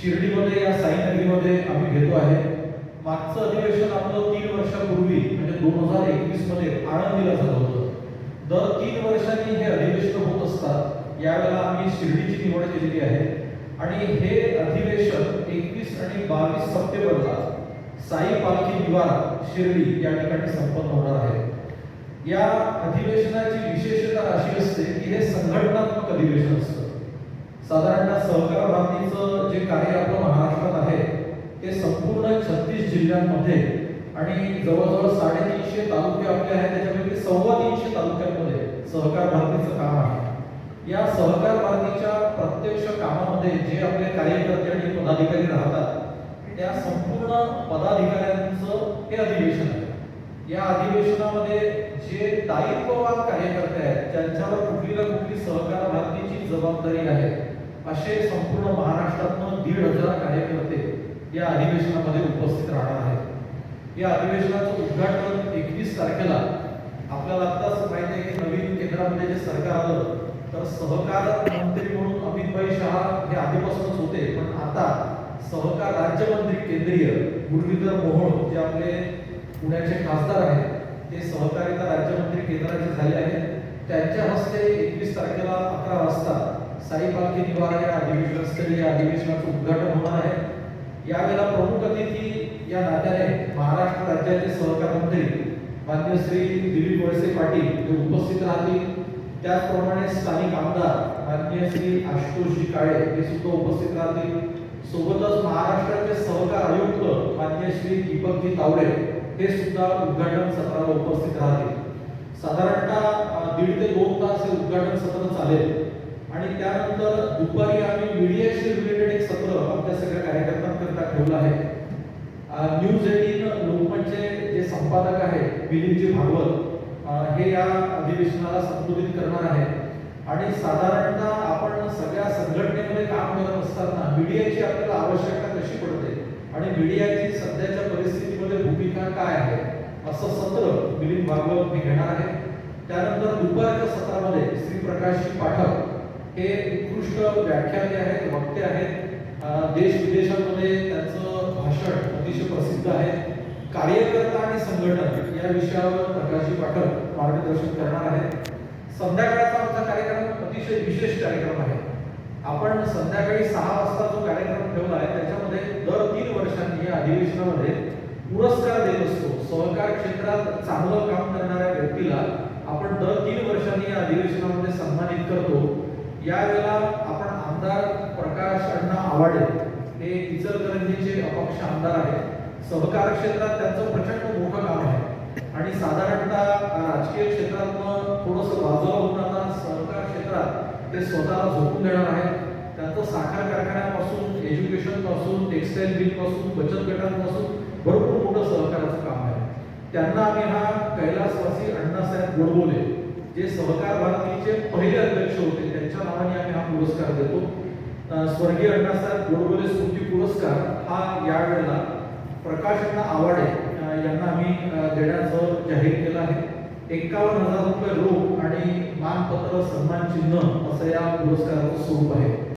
शिर्डीमध्ये या साईनगरीमध्ये आम्ही घेतो आहे. मागचं अधिवेशन आपलं तीन वर्षापूर्वी म्हणजे दोन हजार एकवीसमध्ये आळंदीला झालं होतं. दर तीन वर्षांनी हे अधिवेशन होत असतात. यावेळेला आम्ही शिर्डीची निवड केलेली आहे. आणि हे अधिवेशन एकवीस आणि बावीस सप्टेंबरला साई पालखी निवारा शिर्डी या ठिकाणी संपन्न होणार आहे. या अधिवेशनाची विशेषता अशी असते की हे संघटनात्मक अधिवेशन असतं. साधारणतः सहकार भारतीचं जे कार्य आपलं महाराष्ट्रात आहे ते संपूर्ण छत्तीस जिल्ह्यांमध्ये आणि जवळजवळ साडेतीनशे तालुके आपले आहेत त्याच्यापैकी सव्वा तीनशे तालुक्यांमध्ये सहकार भारतीचं काम आहे. या सहकार भारतीच्या प्रत्यक्ष कामामध्ये जे आपले कार्यकर्ते आणि पदाधिकारी राहतात त्या संपूर्ण पदाधिकाऱ्यांचं हे अधिवेशन आहे. या अधिवेशनामध्ये जे दायित्ववान कार्यकर्ते आहेत ज्यांच्यावर कुठली ना कुठली सहकार भारतीची जबाबदारी आहे असे संपूर्ण महाराष्ट्रातून दीड हजार कार्यकर्ते या अधिवेशनामध्ये उपस्थित राहणार आहेत. या अधिवेशनाचं उद्घाटन एकवीस तारखेला आपल्याला आत्ताच माहिती आहे की नवीन केंद्रामध्ये जे सरकार आलं तर सहकार मंत्री म्हणून अमितभाई शहा हे आधीपासूनच होते पण आता सहकार राज्यमंत्री केंद्रीय मुरलीधर मोहोळ जे आपले पुण्याचे खासदार आहेत ते सहकारिता राज्यमंत्री केंद्राचे झाले आहेत. त्यांच्या हस्ते एकवीस तारखेला अकरा वाजता साई पालखी निवारा या अधिवेशनस्थळी या अधिवेशनाचं उद्घाटन होणार आहे. यावेळेला प्रमुख अतिथी या नात्याने महाराष्ट्र राज्याचे सहकार मंत्री मान्य श्री दिलीप वळसे पाटील हे उपस्थित राहतील. त्याचप्रमाणे स्थानिक आमदार मान्य श्री आशुतोषजी काळे हे सुद्धा उपस्थित राहतील. सोबतच महाराष्ट्राचे सहकार आयुक्त मान्य श्री दीपकजी तावडे हे सुद्धा उद्घाटन सत्राला उपस्थित राहतील. साधारणतः दीड ते दोन तास हे उद्घाटन सत्र चालेल. आणि त्यानंतर दुपारी आम्ही मीडियाशी रिलेटेड एक सत्र आपल्या सगळ्या कार्यकर्त्यांकरता ठेवलं आहे. न्यूज एटीन लोकमतचे जे संपादक आहेत मिलिंदजी भागवत हे या अधिवेशनाला संबोधित करणार आहेत आणि साधारणतः आपण सगळ्या संघटनेमध्ये काम करत असताना मीडियाची आपल्याला आवश्यकता कशी पडते? आणि मीडियाची सध्याच्या परिस्थितीमध्ये भूमिका काय आहे? असं सत्र मिलिंद भागवत हे घेणार आहे. त्यानंतर दुपारच्या सत्रामध्ये श्री प्रकाश पाठक हे उत्कृष्ट व्याख्याने आहेत वक्ते आहेत. देश विदेशामध्ये त्यांचं भाषण अतिशय प्रसिद्ध आहे. कार्यकर्ता आणि संघटन या विषयावर प्रकाशी पाठक मार्गदर्शन करणार आहेत संध्याकाळचा आमचा कार्यक्रम अतिशय विशेष कार्यक्रम आहे. आपण संध्याकाळी सहा वाजता जो कार्यक्रम ठेवला आहे त्याच्यामध्ये दर तीन वर्षांनी या अधिवेशनामध्ये पुरस्कार देत असतो. सहकार क्षेत्रात चांगलं काम करणाऱ्या व्यक्तीला आपण दर तीन वर्षांनी या अधिवेशनामध्ये सन्मानित करतो. यावेळेला आपण आमदार प्रकाश अण्णा आवाडे हे इचलकरंजीचे अपक्ष आमदार आहेत. सहकार क्षेत्रात त्यांचं प्रचंड मोठं काम आहे. आणि साधारणतः राजकीय क्षेत्रातनं थोडंसं बाजूला होऊन आता सहकार क्षेत्रात ते स्वतःला झोपून देणार आहेत. त्यांचं साखर कारखान्यापासून एज्युकेशनपासून टेक्सटाईल मिलपासून बचत गटांपासून भरपूर मोठं सहकाराचं काम आहे. त्यांना आम्ही हा कैलासवासी अण्णासाहेब गोडबोले जे सहकार भारतीचे पहिले अध्यक्ष होते त्यांच्या नावाने आम्ही हा पुरस्कार देतो. स्वर्गीय अण्णासाहेब गोडबोले स्मृती पुरस्कार हा यावेळेला प्रकाश अण्णा आवाडे यांना आम्ही देण्याचं जाहीर केलं आहे. एकावन्न हजार रुपये रोख आणि मानपत्र सन्मान चिन्ह असं या पुरस्काराचं स्वरूप आहे.